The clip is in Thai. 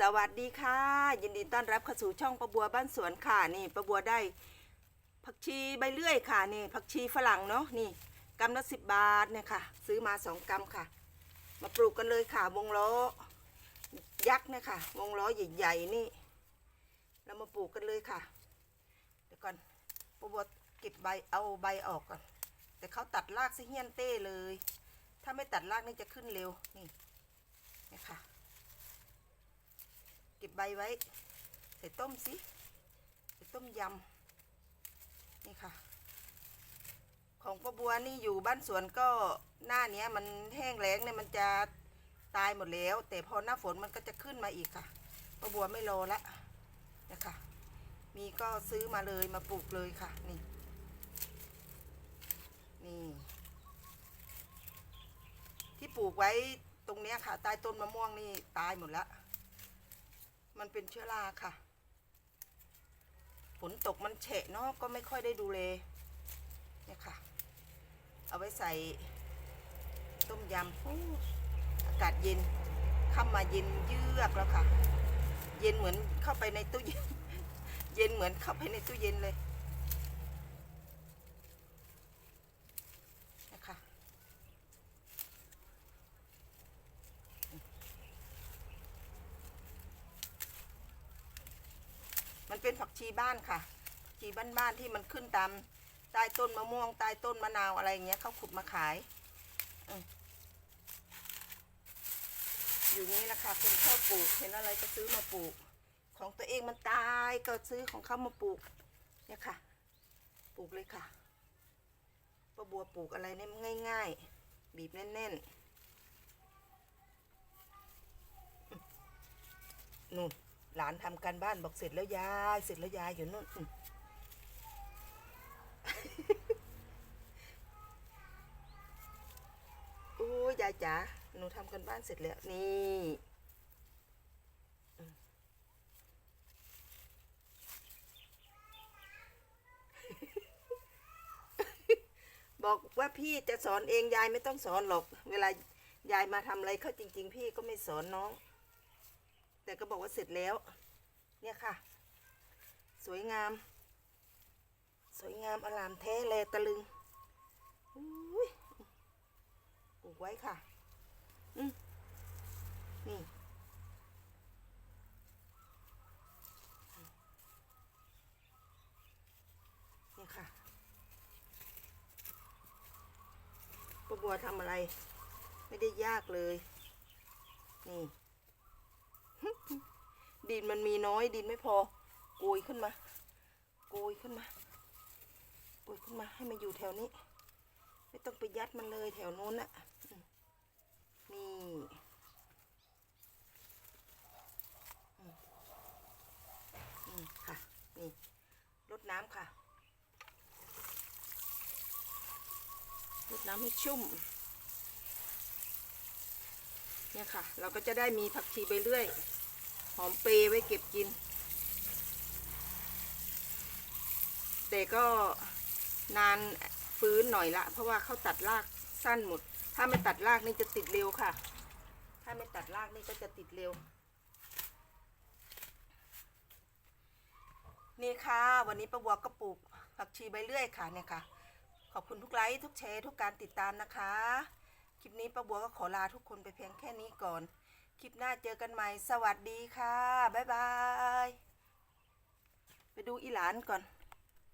สวัสดีค่ะ ยินดีต้อนรับเข้าสู่ช่องประบัวบ้านสวนค่ะนี่ประบัวได้ ผักชีใบเลื่อยค่ะนี่ผักชีฝรั่งเนาะนี่กำละสิบบาทเนี่ยค่ะ ซื้อมาสองกำค่ะ มาปลูกกันเลยค่ะ วงล้อ ยักษ์เนี่ยค่ะ วงล้อใหญ่ๆนี่ เรามาปลูกกันเลยค่ะ เดี๋ยวก่อนประบัวเก็บใบเอาใบออกก่อน แต่เขาตัดรากซะเฮี้ยนเต้เลย ถ้าไม่ตัดรากนี่จะขึ้นเร็วนี่เนี่ยค่ะ เก็บใบไว้ ใส่ต้มสิใส่ต้มยำนี่ค่ะ ของป้าบัวนี่อยู่บ้านสวนก็หน้าเนี้ยมันแห้งแล้งเนี่ยมันจะตายหมดแล้ว แต่พอหน้าฝนมันก็จะขึ้นมาอีกค่ะป้าบัวไม่รอละนะคะมีก็ซื้อมาเลยมาปลูกเลยค่ะนี่นี่ที่ปลูกไว้ตรงเนี้ยค่ะใต้ต้นมะม่วงนี่ตายหมดแล้ว มันเป็นเชื้อราค่ะ ฝนตกมันเฉะเนาะก็ไม่ค่อยได้ดูแลเนี่ยค่ะ เอาไว้ใส่ต้มยำโอ้อากาศเย็นข้ามาเย็นเยือกแล้วค่ะ เย็นเหมือนเข้าไปในตู้เย็น เย็นเหมือนเข้าไปในตู้เย็นเลยนะคะ มันเป็นผักชีบ้านค่ะผักชีบ้านๆที่มันขึ้นตามใต้ต้นมะม่วงใต้ต้นมะนาวอะไรอย่างเงี้ยเขาขุดมาขายอยู่นี้แหละค่ะคนชอบปลูกเห็นอะไรก็ซื้อมาปลูก ของตัวเองมันตายก็ซื้อของเขามาปลูกเนี่ยค่ะ ปลูกเลยค่ะป้าบัวปลูกอะไรเนี่ยง่าย ๆ บีบแน่นๆนู่น หลานทำการบ้านบอกเสร็จแล้วยายเสร็จแล้วยายอยู่นู่นโอ้ยยายจ๋าหนูทำกันบ้านเสร็จแล้วนี่บอกว่าพี่จะสอนเองยายไม่ต้องสอนหรอก เวลายายมาทำอะไรเขาจริง ๆ พี่ก็ไม่สอนน้อง แต่ก็บอกว่าเสร็จแล้ว เนี่ยค่ะ สวยงาม สวยงามอลามแท้แลตะลึงอุ้ยปลูกไว้ค่ะอืมนี่นี่ค่ะป้าบัวทำอะไร ไม่ได้ยากเลย นี่ ดินมันมีน้อยดินไม่พอโกยขึ้นมา โกยขึ้นมาโกยขึ้นมาให้มันอยู่แถวนี้ ไม่ต้องไปยัดมันเลยแถวโน้นน่ะมนี่อืมค่ะนี่รดน้ำค่ะรดน้ำให้ชุ่ม เนี่ยค่ะ เราก็จะได้มีผักชีไปเรื่อย หอมเปรย์ไว้เก็บกิน แต่ก็นานฟื้นหน่อยละ เพราะว่าเขาตัดรากสั้นหมด ถ้าไม่ตัดรากนี่จะติดเร็วค่ะ ถ้าไม่ตัดรากนี่ก็จะติดเร็ว นี่ค่ะ วันนี้ประวัวก็ปลูกผักชีใบเลื่อยค่ะเนี่ยค่ะ ขอบคุณทุกไลค์ทุกแชร์ทุกการติดตามนะคะ คลิปนี้ป้าบัวก็ขอลาทุกคนไปเพียงแค่นี้ก่อน คลิปหน้าเจอกันใหม่ สวัสดีค่ะ บ๊ายบาย ไปดูอีหลานก่อน